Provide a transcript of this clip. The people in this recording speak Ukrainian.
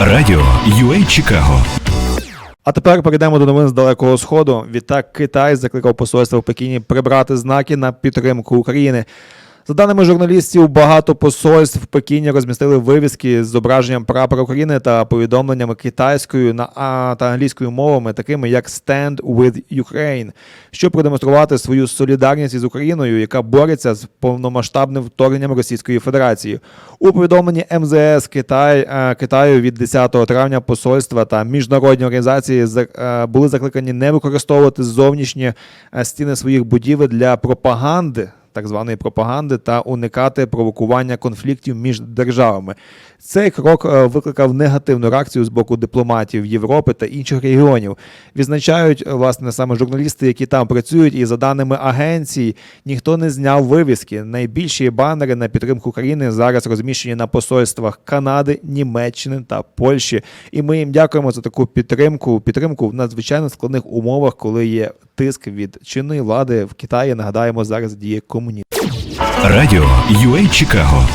Радіо UA Чикаго. А тепер перейдемо до новин з далекого сходу. Відтак Китай закликав посольство в Пекіні прибрати знаки на підтримку України. За даними журналістів, багато посольств в Пекіні розмістили вивіски з зображенням прапора України та повідомленнями китайською на а, та англійською мовами, такими як «Stand with Ukraine», щоб продемонструвати свою солідарність із Україною, яка бореться з повномасштабним вторгненням Російської Федерації. У повідомленні МЗС Китай, е, Китаю від 10 травня посольства та міжнародні організації за- е, були закликані не використовувати зовнішні е, стіни своїх будівель для пропаганди. Так званої пропаганди та уникати провокування конфліктів між державами. Цей крок е, викликав негативну реакцію з боку дипломатів Європи та інших регіонів. Відзначають е, власне саме журналісти, які там працюють, і за даними агенцій, ніхто не зняв вивіски. Найбільші банери на підтримку України зараз розміщені на посольствах Канади, Німеччини та Польщі. І ми їм дякуємо за таку підтримку. Підтримку в надзвичайно складних умовах, коли є тиск від чинної влади в Китаї. Нагадаємо, зараз діє комунізм. Радіо UA Чикаго.